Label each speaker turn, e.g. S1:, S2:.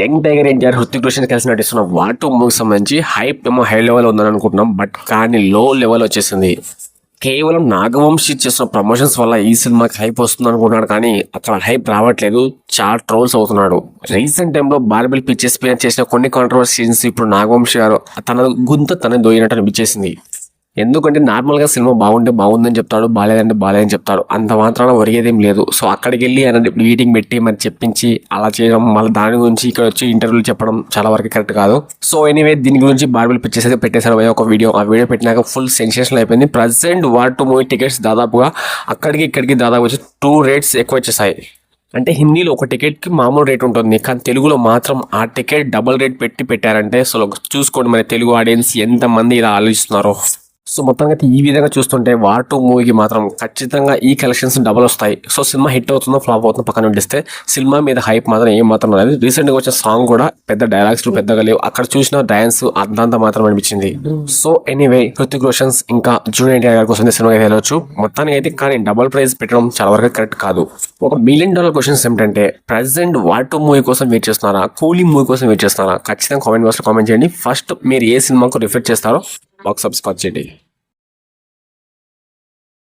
S1: Young tiger NTR Hrithik Roshan కలిసి నటిస్తున్న వాటు మూవీకి సంబంధించి హైప్ ఏమో హై లెవెల్ ఉందని అనుకుంటున్నాం. బట్ కానీ లో లెవెల్ వచ్చేసింది. కేవలం నాగవంశి చేసిన ప్రమోషన్స్ వల్ల ఈ సినిమాకి హైప్ వస్తుంది అనుకుంటున్నాడు. కానీ అక్కడ హైప్ రావట్లేదు. చాలా ట్రోల్స్ అవుతున్నాడు. రీసెంట్ టైంలో బార్బెల్ పిక్చర్స్ పైన చేసిన కొన్ని కాంట్రవర్సీస్ ఇప్పుడు నాగవంశి గారు తన గుంత తనే దోయినట్టు అనిపించేసింది. ఎందుకంటే నార్మల్గా సినిమా బాగుంటే బాగుందని చెప్తాడు బాగాలేదంటే బాగాలేదని చెప్తాడు. అంత మాత్రాన ఒరిగేదేం లేదు. సో అక్కడికి వెళ్ళి ఆయన మీటింగ్ పెట్టి మరి చెప్పించి అలా చేయడం మళ్ళీ దాని గురించి ఇక్కడ వచ్చి ఇంటర్వ్యూలు చెప్పడం చాలా వరకు కరెక్ట్ కాదు. సో ఎనీవే దీని గురించి బార్బిల్ పిక్చర్స్ అయితే పెట్టేశారు ఒక వీడియో. ఆ వీడియో పెట్టినాక ఫుల్ సెన్సేషన్ అయిపోయింది. Present war two movie tickets దాదాపుగా అక్కడికి ఇక్కడికి దాదాపు వచ్చి టూ రేట్స్ ఎక్కువ వచ్చేసాయి. అంటే హిందీలో ఒక టికెట్కి మామూలు రేట్ ఉంటుంది. కానీ తెలుగులో మాత్రం ఆ టికెట్ డబుల్ రేట్ పెట్టి పెట్టారంటే అసలు చూసుకోండి మరి తెలుగు ఆడియన్స్ ఎంతమంది ఇలా ఆలోచిస్తున్నారో. సో మొత్తంగా అయితే ఈ విధంగా చూస్తుంటే వార్ టూ మూవీకి మాత్రం ఖచ్చితంగా ఈ కలెక్షన్స్ డబల్ వస్తాయి. సో సినిమా హిట్ అవుతుందో ఫ్లాప్ అవుతుందో పక్కన ఉండిస్తే సినిమా మీద హైప్ మాత్రం ఏం మాత్రం లేదు రీసెంట్గా వచ్చిన సాంగ్ కూడా పెద్ద డైలాగ్స్ పెద్దగా లేవు. అక్కడ చూసిన డాన్స్ అర్థంతా మాత్రం అనిపించింది. సో ఎనీవే హృతిక్ రోషన్స్ ఇంకా జూనియర్ ఎన్టీఆర్ గారి కోసం సినిమా వెళ్ళవచ్చు మొత్తానికి అయితే కానీ డబల్ ప్రైస్ పెట్టడం చాలా వరకు కరెక్ట్ కాదు. ఒక మిలియన్ డాలర్ క్వశ్చన్స్ ఏమిటంటే ప్రెసెంట్ వార్ టూ మూవీ కోసం వెయిట్ చేస్తున్నారా? కూలీ మూవీ కోసం వెయిట్ చేస్తున్నారా? ఖచ్చితంగా కామెంట్ బాక్స్లో కామెంట్ చేయండి. ఫస్ట్ మీరు ఏ సినిమాకు రిఫర్ చేస్తారో మాకు సబ్స్క్రైబ్ చేయండి.